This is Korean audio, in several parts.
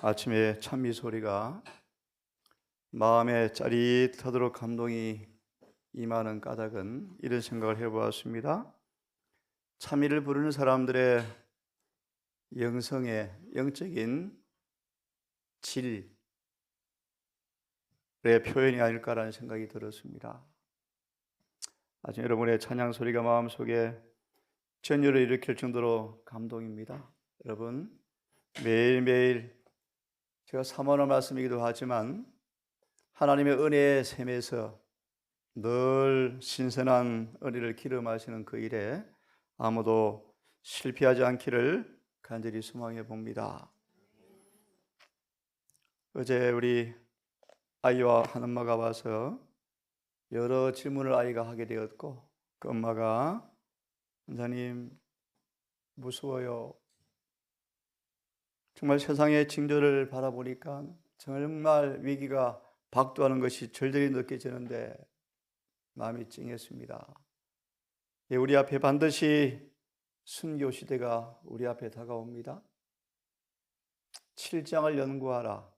아침에 찬미 소리가 마음에 짜릿하도록 감동이 임하는 까닭은 이런 생각을 해보았습니다. 참미를 부르는 사람들의 영성의 영적인 질의 표현이 아닐까라는 생각이 들었습니다. 아침 여러분의 찬양 소리가 마음속에 전율을 일으킬 정도로 감동입니다. 여러분 매일매일 제가 사모하는 말씀이기도 하지만 하나님의 은혜의 샘에서 늘 신선한 은혜를 기름하시는 그 일에 아무도 실패하지 않기를 간절히 소망해 봅니다. 어제 우리 아이와 한 엄마가 와서 여러 질문을 아이가 하게 되었고 그 엄마가 원사님 무서워요. 정말 세상의 징조를 바라보니까 정말 위기가 박도하는 것이 절절히 느껴지는데 마음이 찡했습니다. 예, 우리 앞에 반드시 순교 시대가 우리 앞에 다가옵니다. 7장을 연구하라.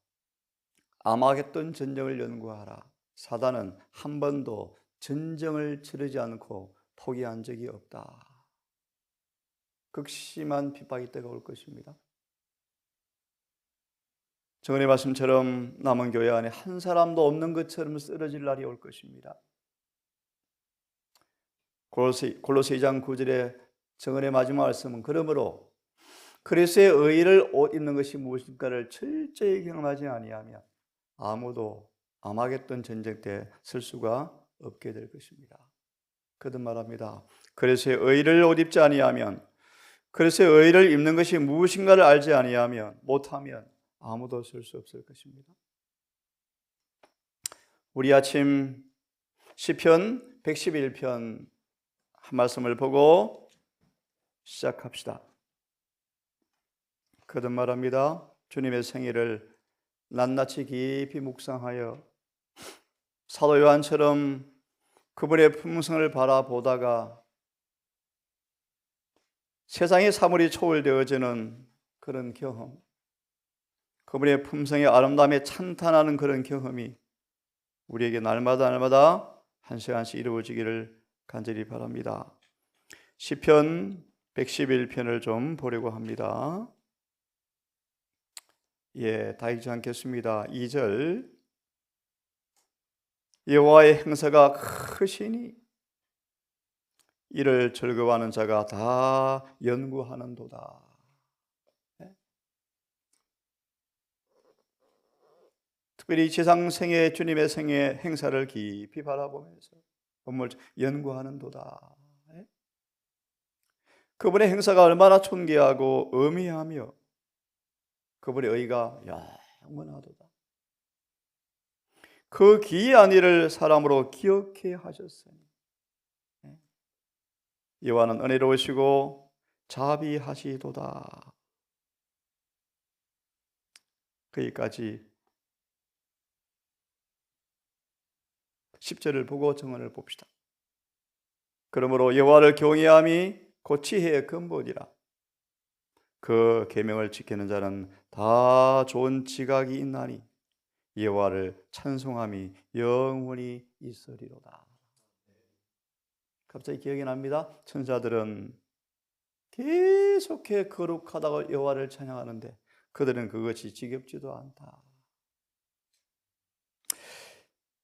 아마겟돈 전쟁을 연구하라. 사단은 한 번도 전쟁을 치르지 않고 포기한 적이 없다. 극심한 핍박이 때가 올 것입니다. 정은의 말씀처럼 남은 교회 안에 한 사람도 없는 것처럼 쓰러질 날이 올 것입니다. 골로새, 골로새 2장 9절에 정은의 마지막 말씀은 그러므로 그리스의 의를 옷 입는 것이 무엇인가를 철저히 경험하지 아니하면 아무도 아마겟돈 전쟁 때 쓸 수가 없게 될 것입니다. 거듭 말합니다. 그리스의 의를 옷 입지 아니하면 그리스의 의를 입는 것이 무엇인가를 알지 아니하면 못하면 아무도 쓸 수 없을 것입니다. 우리 아침 시편 111편 한 말씀을 보고 시작합시다. 거듭 말합니다. 주님의 생일을 낱낱이 깊이 묵상하여 사도 요한처럼 그분의 품성을 바라보다가 세상의 사물이 초월되어지는 그런 경험, 그분의 품성의 아름다움에 찬탄하는 그런 경험이 우리에게 날마다 날마다 한 시간씩 이루어지기를 간절히 바랍니다. 시편 111편을 좀 보려고 합니다. 예, 다 읽지 않겠습니다. 2절 여호와의 행사가 크시니 이를 즐거워하는 자가 다 연구하는도다. 특별히 지상 생애 주님의 생애 행사를 깊이 바라보면서 법을 연구하는 도다. 예? 그분의 행사가 얼마나 존귀하고 의미하며 그분의 의가 영원하도다. 그 기이한 일을 사람으로 기억해 하셨으니 예? 여호와는 은혜로우시고 자비하시도다. 거기까지 10절을 보고 정언을 봅시다. 그러므로 여호와를 경외함이 고치해의 근본이라. 그 계명을 지키는 자는 다 좋은 지각이 있나니 여호와를 찬송함이 영원히 있으리로다. 갑자기 기억이 납니다. 천사들은 계속해 거룩하다고 여호와를 찬양하는데 그들은 그것이 지겹지도 않다.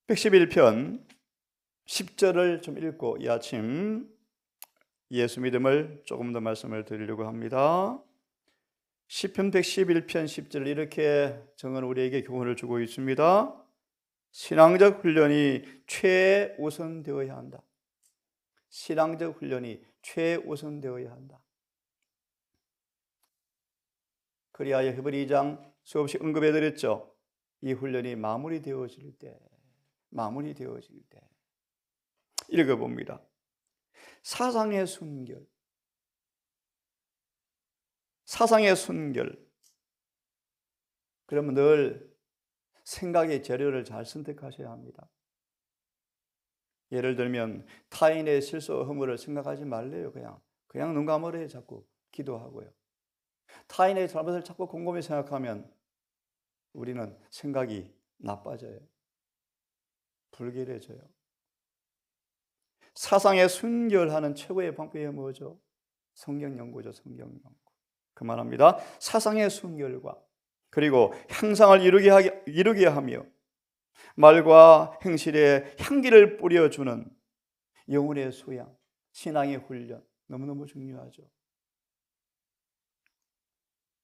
111편 10절을 좀 읽고 이 아침 예수 믿음을 조금 더 말씀을 드리려고 합니다. 10편 111편 10절을 이렇게 정은 우리에게 교훈을 주고 있습니다. 신앙적 훈련이 최우선 되어야 한다. 신앙적 훈련이 최우선 되어야 한다. 그리하여 히브리 2장 수없이 언급해 드렸죠. 이 훈련이 마무리되어질 때 마무리되어질 때 읽어봅니다. 사상의 순결 사상의 순결 그러면 늘 생각의 재료를 잘 선택하셔야 합니다. 예를 들면 타인의 실수 허물을 생각하지 말래요. 그냥 그냥 눈 감으래 자꾸 기도하고요. 타인의 잘못을 자꾸 곰곰이 생각하면 우리는 생각이 나빠져요. 불결해져요. 사상에 순결하는 최고의 방법이 뭐죠? 성경 연구죠, 성경 연구. 그만합니다. 사상의 순결과 그리고 향상을 이루게, 하게, 이루게 하며 말과 행실에 향기를 뿌려주는 영혼의 소양, 신앙의 훈련 너무너무 중요하죠.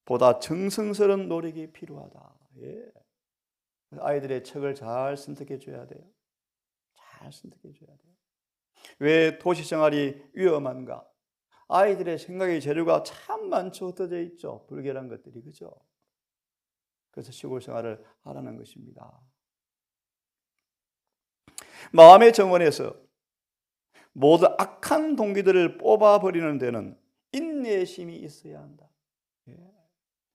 보다 정성스러운 노력이 필요하다. 예. 아이들의 책을 잘 선택해 줘야 돼요. 잘 선택해 줘야 돼요. 왜 도시 생활이 위험한가? 아이들의 생각의 재료가 참 많죠. 흩어져 있죠. 불결한 것들이 그죠? 그래서 시골 생활을 하라는 것입니다. 마음의 정원에서 모든 악한 동기들을 뽑아버리는 데는 인내심이 있어야 한다. 예.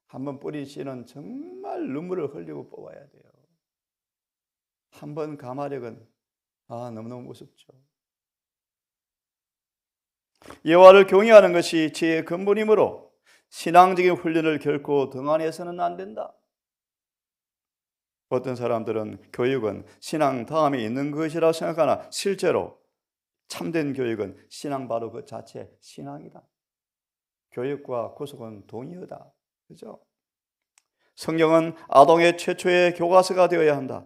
한번 뿌린 씨는 정말 눈물을 흘리고 뽑아야 돼요. 한 번 감화력은 아 너무너무 우습죠. 여호와를 경외하는 것이 지혜의 근본이므로 신앙적인 훈련을 결코 등한해서는 안 된다. 어떤 사람들은 교육은 신앙 다음에 있는 것이라고 생각하나 실제로 참된 교육은 신앙 바로 그 자체 신앙이다. 교육과 구속은 동의어다. 그죠? 성경은 아동의 최초의 교과서가 되어야 한다.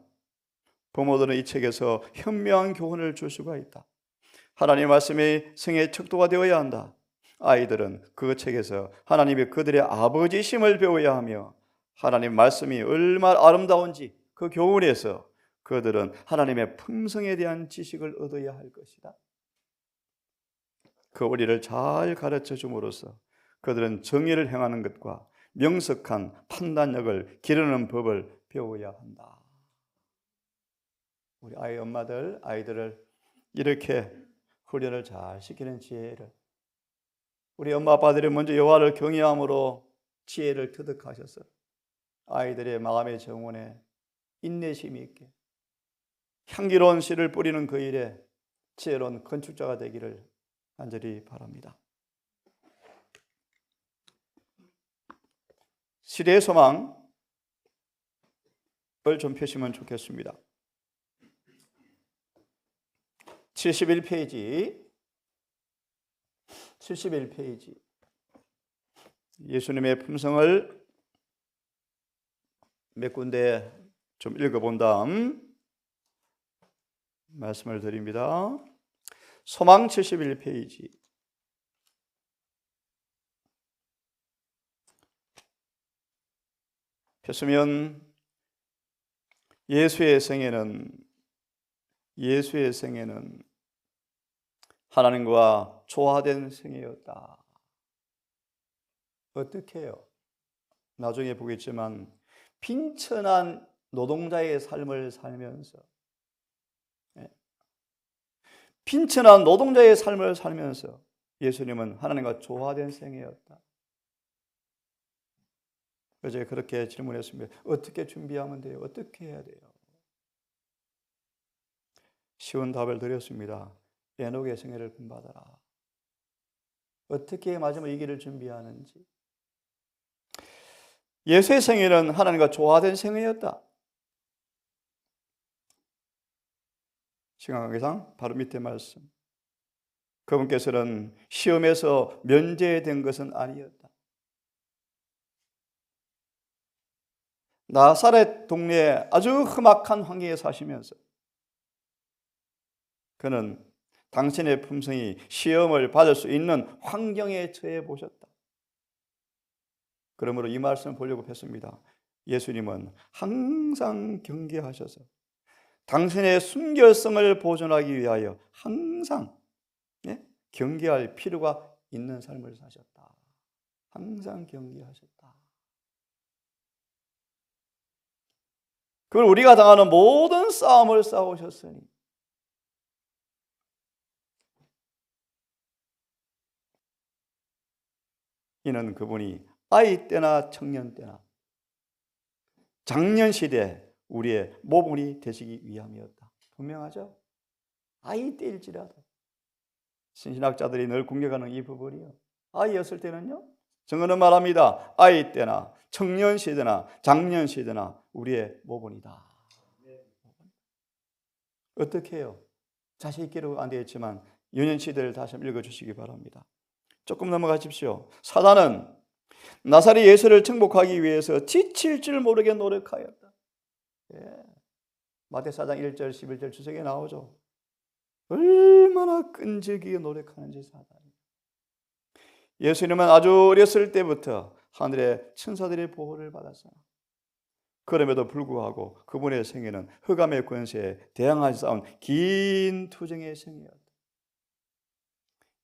부모들은 이 책에서 현명한 교훈을 줄 수가 있다. 하나님 말씀이 성의 척도가 되어야 한다. 아이들은 그 책에서 하나님이 그들의 아버지심을 배워야 하며 하나님 말씀이 얼마나 아름다운지 그 교훈에서 그들은 하나님의 품성에 대한 지식을 얻어야 할 것이다. 그 우리를 잘 가르쳐 줌으로써 그들은 정의를 행하는 것과 명석한 판단력을 기르는 법을 배워야 한다. 우리 아이 엄마들 아이들을 이렇게 훈련을 잘 시키는 지혜를 우리 엄마 아빠들이 먼저 여호와를 경외함으로 지혜를 터득하셔서 아이들의 마음의 정원에 인내심이 있게 향기로운 씨를 뿌리는 그 일에 지혜로운 건축자가 되기를 간절히 바랍니다. 시대의 소망을 좀 펴시면 좋겠습니다. 71페이지. 71페이지. 예수님의 품성을 몇 군데 좀 읽어본 다음 말씀을 드립니다. 소망 71페이지. 폈으면 예수의 생애는 예수의 생애는 하나님과 조화된 생애였다. 어떻게 해요? 나중에 보겠지만 빈천한 노동자의 삶을 살면서 예. 빈천한 노동자의 삶을 살면서 예수님은 하나님과 조화된 생애였다. 어제 그렇게 질문했습니다. 어떻게 준비하면 돼요? 어떻게 해야 돼요? 쉬운 답을 드렸습니다. 에녹의 생애를 본받아라. 어떻게 마지막 이 길을 준비하는지. 예수의 생애는 하나님과 조화된 생애였다. 시간관계상 바로 밑에 말씀. 그분께서는 시험에서 면제된 것은 아니었다. 나사렛 동네에 아주 험악한 환경에 사시면서 그는 당신의 품성이 시험을 받을 수 있는 환경에 처해 보셨다. 그러므로 이 말씀을 보려고 했습니다. 예수님은 항상 경계하셔서 당신의 순결성을 보존하기 위하여 항상 예? 경계할 필요가 있는 삶을 사셨다. 항상 경계하셨다. 그걸 우리가 당하는 모든 싸움을 싸우셨으니 이는 그분이 아이 때나 청년 때나 장년 시대 우리의 모범이 되시기 위함이었다. 분명하죠? 아이 때일지라도 신신학자들이 늘 공격하는 이 부분이요. 아이였을 때는요. 정언은 말합니다. 아이 때나 청년 시대나 장년 시대나 우리의 모본이다. 어떻게 해요? 자세히 기록 안 되어 있지만 유년 시대를 다시 한번 읽어주시기 바랍니다. 조금 넘어가십시오. 사단은 나사리 예수를 정복하기 위해서 지칠 줄 모르게 노력하였다. 예. 마태사장 1절 11절 주석에 나오죠. 얼마나 끈질기게 노력하는지 사단이. 예수님은 아주 어렸을 때부터 하늘의 천사들의 보호를 받았어요. 그럼에도 불구하고 그분의 생애는 흑암의 권세에 대항하여 싸운 긴 투쟁의 생이었다.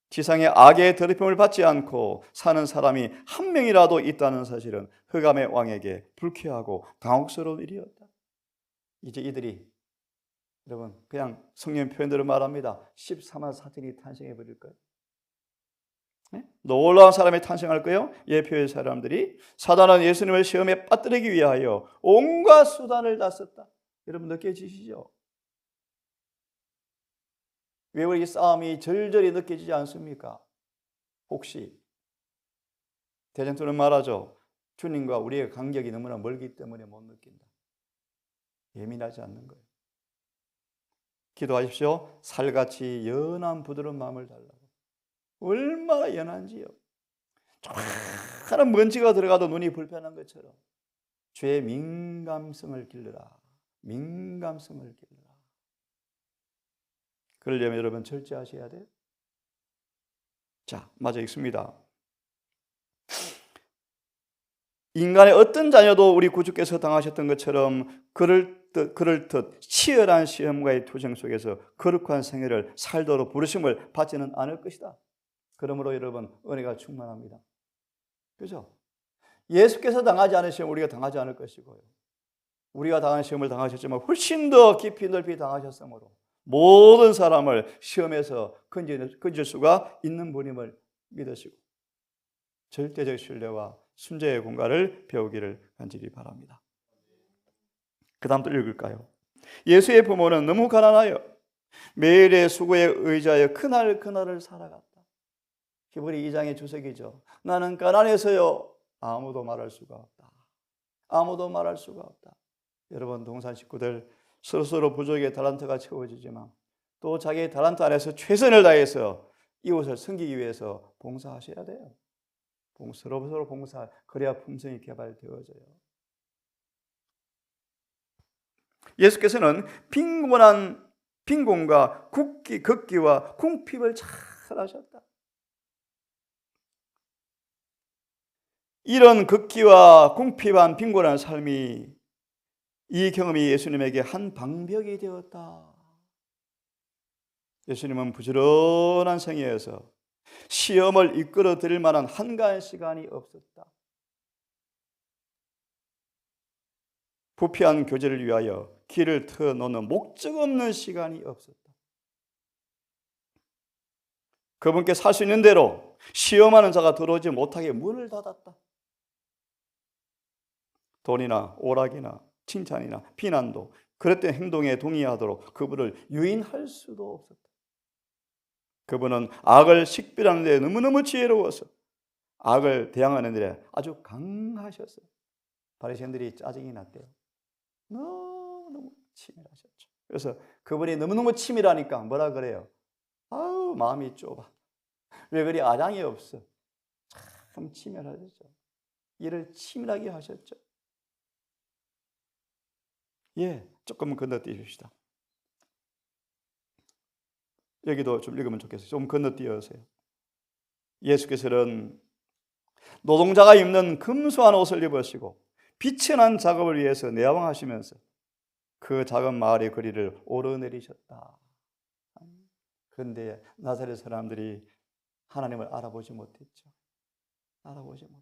지상의 악의 더럽힘을 받지 않고 사는 사람이 한 명이라도 있다는 사실은 흑암의 왕에게 불쾌하고 당혹스러운 일이었다. 이제 이들이 여러분 그냥 성령 표현대로 말합니다. 13만 사들이 탄생해 버릴 거예요. 네? 놀라운 사람이 탄생할 거예요. 예표의 사람들이 사단은 예수님을 시험에 빠뜨리기 위하여 온갖 수단을 다 썼다. 여러분 느껴지시죠? 왜 우리 싸움이 절절히 느껴지지 않습니까? 혹시 대전투는 말하죠. 주님과 우리의 간격이 너무나 멀기 때문에 못 느낀다. 예민하지 않는 거예요. 기도하십시오. 살같이 연한 부드러운 마음을 달라고. 얼마나 연한지요. 조그마한 먼지가 들어가도 눈이 불편한 것처럼 죄의 민감성을 길러라. 민감성을 길러라. 그러려면 여러분 절제하셔야 돼요. 자, 맞아 읽습니다. 인간의 어떤 자녀도 우리 구주께서 당하셨던 것처럼 그럴 듯 그럴 듯 치열한 시험과의 투쟁 속에서 거룩한 생애를 살도록 부르심을 받지는 않을 것이다. 그러므로 여러분 은혜가 충만합니다. 그죠? 예수께서 당하지 않으시면 우리가 당하지 않을 것이고요. 우리가 당한 시험을 당하셨지만 훨씬 더 깊이 넓이 당하셨으므로 모든 사람을 시험에서 건질, 수가 있는 분임을 믿으시고 절대적 신뢰와 순재의 공간을 배우기를 간절히 바랍니다. 그 다음 또 읽을까요? 예수의 부모는 너무 가난하여 매일의 수고에 의지하여 그날 그날을 살아갔다. 히브리 2장의 주석이죠. 나는 가난해서요. 아무도 말할 수가 없다. 아무도 말할 수가 없다. 여러분 동산 식구들 스스로 부족의 달란트가 채워지지만 또 자기의 달란트 안에서 최선을 다해서 이웃을 섬기기 위해서 봉사하셔야 돼요. 서로 서로 봉사 그래야 품성이 개발되어져요. 예수께서는 빈곤한 빈곤과 국기, 극기와 궁핍을 잘 하셨다. 이런 극기와 궁핍한 빈곤한 삶이 이 경험이 예수님에게 한 방벽이 되었다. 예수님은 부지런한 생애에서 시험을 이끌어 드릴 만한 한가한 시간이 없었다. 부패한 교제를 위하여 길을 트어 놓는 목적 없는 시간이 없었다. 그분께 살 수 있는 대로 시험하는 자가 들어오지 못하게 문을 닫았다. 돈이나 오락이나 칭찬이나 비난도 그랬던 행동에 동의하도록 그분을 유인할 수도 없었다. 그분은 악을 식별하는 데 너무너무 지혜로워서 악을 대항하는 데 아주 강하셨어요. 바리새인들이 짜증이 났대요. 너무 치밀하셨죠. 그래서 그분이 너무너무 치밀하니까 뭐라 그래요? 아우 마음이 좁아. 왜 그리 아장이 없어? 참 치밀하셨죠. 일을 치밀하게 하셨죠. 예, 조금 건너뛰십시다. 여기도 좀 읽으면 좋겠어요. 좀 건너뛰으세요. 예수께서는 노동자가 입는 금수한 옷을 입으시고 빛이 난 작업을 위해서 내왕하시면서 그 작은 마을의 거리를 오르내리셨다. 그런데 나사렛 사람들이 하나님을 알아보지 못했죠. 알아보지. 네?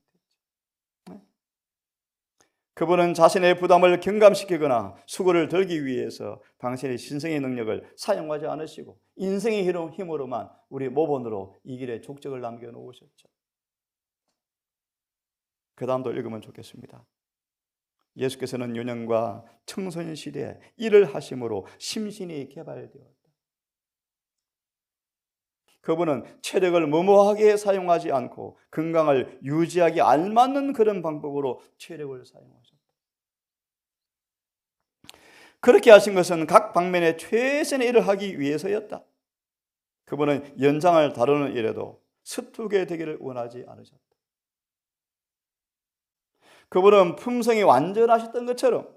그분은 자신의 부담을 경감시키거나 수고를 덜기 위해서 당신의 신성의 능력을 사용하지 않으시고 인생의 힘으로만 우리 모본으로 이 길에 족적을 남겨놓으셨죠. 그 다음도 읽으면 좋겠습니다. 예수께서는 유년과 청소년 시대에 일을 하심으로 심신이 개발되었다. 그분은 체력을 무모하게 사용하지 않고 건강을 유지하기 알맞는 그런 방법으로 체력을 사용하셨다. 그렇게 하신 것은 각 방면에 최선의 일을 하기 위해서였다. 그분은 연장을 다루는 일에도 서투게 되기를 원하지 않으셨다. 그분은 품성이 완전하셨던 것처럼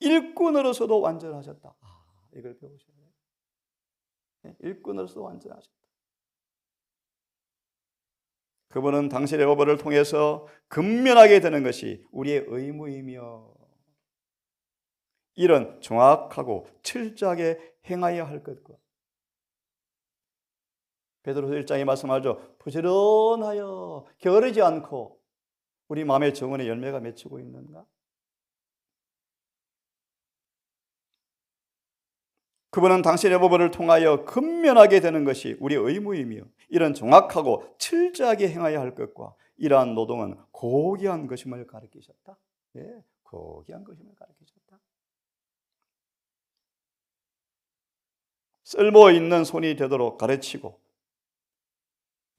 일꾼으로서도 완전하셨다. 아, 이걸 배우셔야 돼요. 네, 일꾼으로서도 완전하셨다. 그분은 당신의 오버를 통해서 근면하게 되는 것이 우리의 의무이며 이런 정확하고 철저하게 행하여야 할 것과 베드로서 1장에 말씀하죠. 부지런하여 게으르지 않고 우리 마음의 정원의 열매가 맺히고 있는가? 그분은 당신의 법을 통하여 근면하게 되는 것이 우리의 의무이며 이런 정확하고 철저하게 행하여야 할 것과 이러한 노동은 고귀한 것임을 가르치셨다. 예, 고귀한 것임을 가르치셨다. 쓸모 있는 손이 되도록 가르치고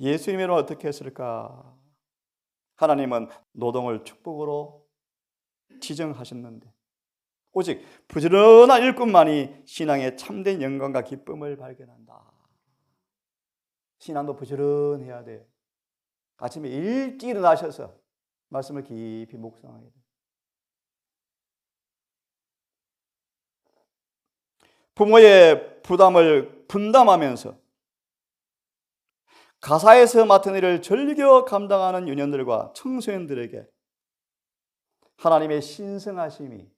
예수님은 어떻게 했을까? 하나님은 노동을 축복으로 지정하셨는데 오직 부지런한 일꾼만이 신앙의 참된 영광과 기쁨을 발견한다. 신앙도 부지런해야 돼. 아침에 일찍 일어나셔서 말씀을 깊이 묵상해야 돼. 부모의 부담을 분담하면서 가사에서 맡은 일을 즐겨 감당하는 유년들과 청소년들에게 하나님의 신성하심이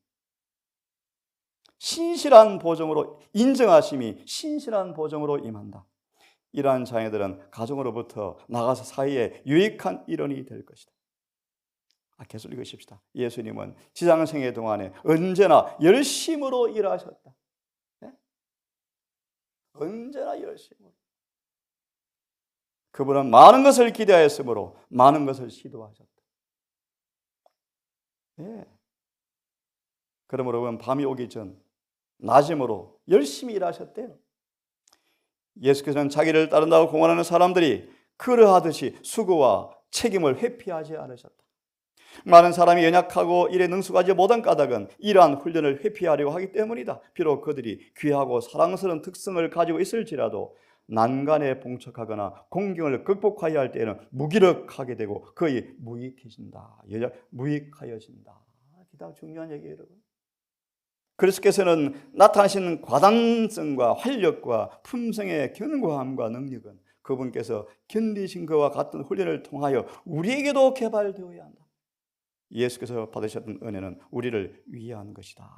신실한 보정으로 인정하심이 신실한 보정으로 임한다. 이러한 자녀들은 가정으로부터 나가서 사이에 유익한 일원이 될 것이다. 아, 계속 읽으십시다. 예수님은 지장생애 동안에 언제나 열심으로 일하셨다. 네? 언제나 열심으로. 그분은 많은 것을 기대하였으므로 많은 것을 시도하셨다. 예. 그러므로 밤이 오기 전 낮음으로 열심히 일하셨대요. 예수께서는 자기를 따른다고 공언하는 사람들이 그러하듯이 수고와 책임을 회피하지 않으셨다. 많은 사람이 연약하고 일에 능숙하지 못한 까닭은 이러한 훈련을 회피하려고 하기 때문이다. 비록 그들이 귀하고 사랑스러운 특성을 가지고 있을지라도 난간에 봉착하거나 공경을 극복하여야 할 때에는 무기력하게 되고 거의 무익해진다. 무익하여진다. 기타 중요한 얘기예요, 여러분. 그리스께서는 나타나시는 과단성과 활력과 품성의 견고함과 능력은 그분께서 견디신 것과 같은 훈련을 통하여 우리에게도 개발되어야 한다. 예수께서 받으셨던 은혜는 우리를 위한 것이다.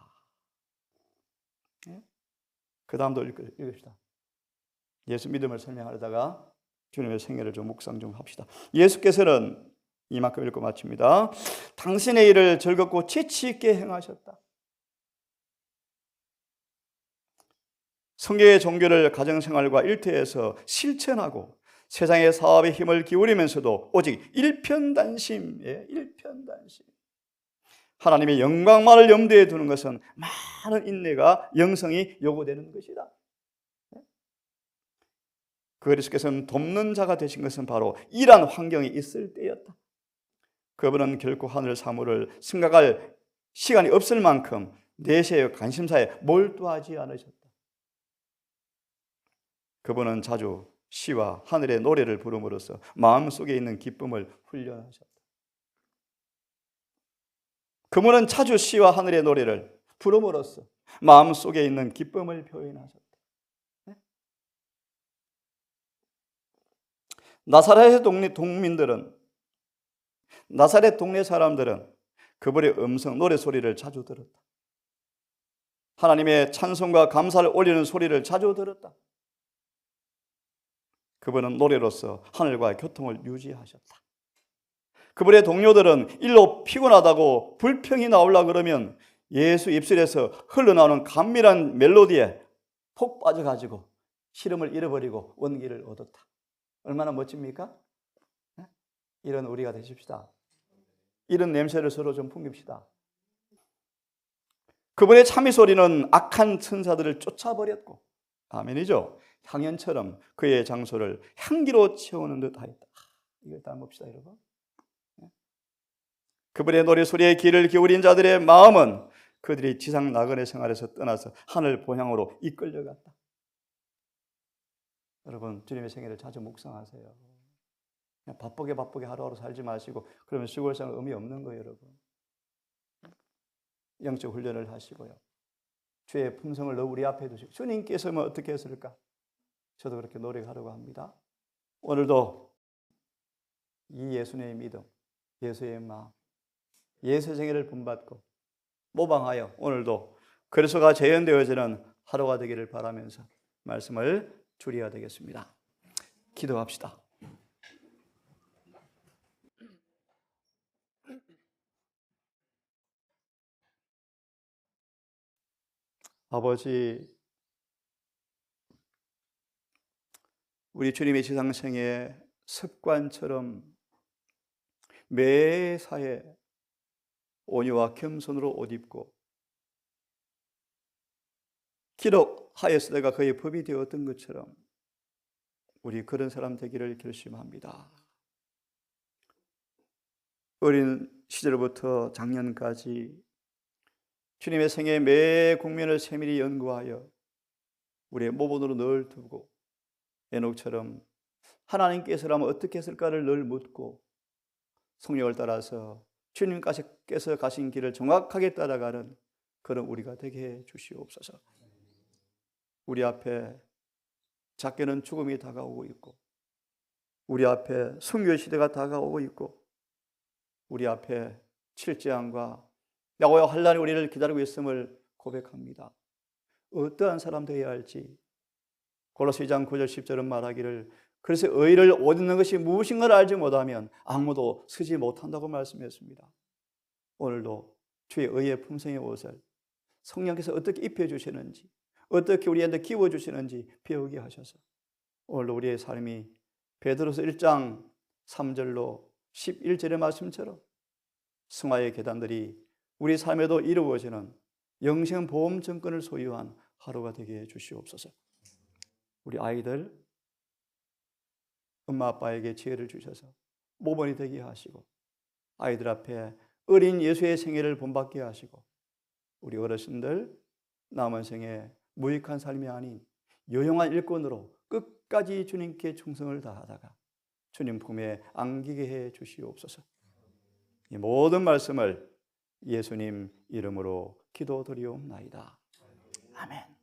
네? 그 다음도 읽읍시다. 예수 믿음을 설명하려다가 주님의 생애를 좀 묵상 좀 합시다. 예수께서는 이만큼 읽고 마칩니다. 당신의 일을 즐겁고 지치 있게 행하셨다. 성경의 종교를 가정생활과 일터에서 실천하고 세상의 사업에 힘을 기울이면서도 오직 일편단심, 예, 일편단심. 하나님의 영광만을 염두에 두는 것은 많은 인내가 영성이 요구되는 것이다. 그리스께서는 돕는 자가 되신 것은 바로 이러한 환경이 있을 때였다. 그분은 결코 하늘 사물을 생각할 시간이 없을 만큼 내세의 관심사에 몰두하지 않으셨다. 그분은 자주 시와 하늘의 노래를 부름으로써 마음속에 있는 기쁨을 훈련하셨다. 그분은 자주 시와 하늘의 노래를 부름으로써 마음속에 있는 기쁨을 표현하셨다. 나사렛의 동네 동민들은 나사렛 동네 사람들은 그분의 음성 노래 소리를 자주 들었다. 하나님의 찬송과 감사를 올리는 소리를 자주 들었다. 그분은 노래로서 하늘과의 교통을 유지하셨다. 그분의 동료들은 일로 피곤하다고 불평이 나오려 그러면 예수 입술에서 흘러나오는 감미한 멜로디에 폭 빠져가지고 시름을 잃어버리고 원기를 얻었다. 얼마나 멋집니까? 네? 이런 우리가 되십시다. 이런 냄새를 서로 좀 풍깁시다. 그분의 참이 소리는 악한 천사들을 쫓아버렸고, 아멘이죠. 향연처럼 그의 장소를 향기로 채우는 듯하였다. 이걸 닮읍시다, 여러분. 예. 그분의 노래 소리에 귀를 기울인 자들의 마음은 그들이 지상 나그네 생활에서 떠나서 하늘 본향으로 이끌려갔다. 여러분 주님의 생애를 자주 묵상하세요. 그냥 바쁘게 바쁘게 하루하루 살지 마시고 그러면 시골 생활 의미 없는 거예요, 여러분. 영적 훈련을 하시고요. 주의 품성을 너 우리 앞에 두시고 주님께서는 어떻게 했을까? 저도 그렇게 노력하려고 합니다. 오늘도 이 예수님의 믿음, 예수의 마음, 예수의 생애를 본받고 모방하여 오늘도 그리스도가 재현되어지는 하루가 되기를 바라면서 말씀을 줄여야 되겠습니다. 기도합시다. 아버지, 우리 주님의 지상생의 습관처럼 매사에 온유와 겸손으로 옷 입고 기록하였을 때가 그의 법이 되었던 것처럼 우리 그런 사람 되기를 결심합니다. 어린 시절부터 작년까지 주님의 생애 매 국면을 세밀히 연구하여 우리의 모본으로 늘 두고 에녹처럼 하나님께서라면 어떻게 했을까를 늘 묻고 성령을 따라서 주님께서 가신 길을 정확하게 따라가는 그런 우리가 되게 해 주시옵소서. 우리 앞에 작게는 죽음이 다가오고 있고 우리 앞에 순교 시대가 다가오고 있고 우리 앞에 칠재앙과 야고의 환란이 우리를 기다리고 있음을 고백합니다. 어떠한 사람 되어야 할지 골로새 2장 9절 10절은 말하기를 그래서 의를 옷 입는 것이 무엇인가를 알지 못하면 아무도 서지 못한다고 말씀했습니다. 오늘도 주의 의의 품성의 옷을 성령께서 어떻게 입혀 주시는지 어떻게 우리한테 키워 주시는지 배우게 하셔서 오늘도 우리의 삶이 베드로서 1장 3절로 11절의 말씀처럼 승화의 계단들이 우리 삶에도 이루어지는 영생 보험 증권을 소유한 하루가 되게 해 주시옵소서. 우리 아이들 엄마 아빠에게 지혜를 주셔서 모범이 되게 하시고 아이들 앞에 어린 예수의 생애를 본받게 하시고 우리 어르신들 남은 생에 무익한 삶이 아닌 요용한 일꾼으로 끝까지 주님께 충성을 다하다가 주님 품에 안기게 해 주시옵소서. 이 모든 말씀을 예수님 이름으로 기도드리옵나이다. 아멘.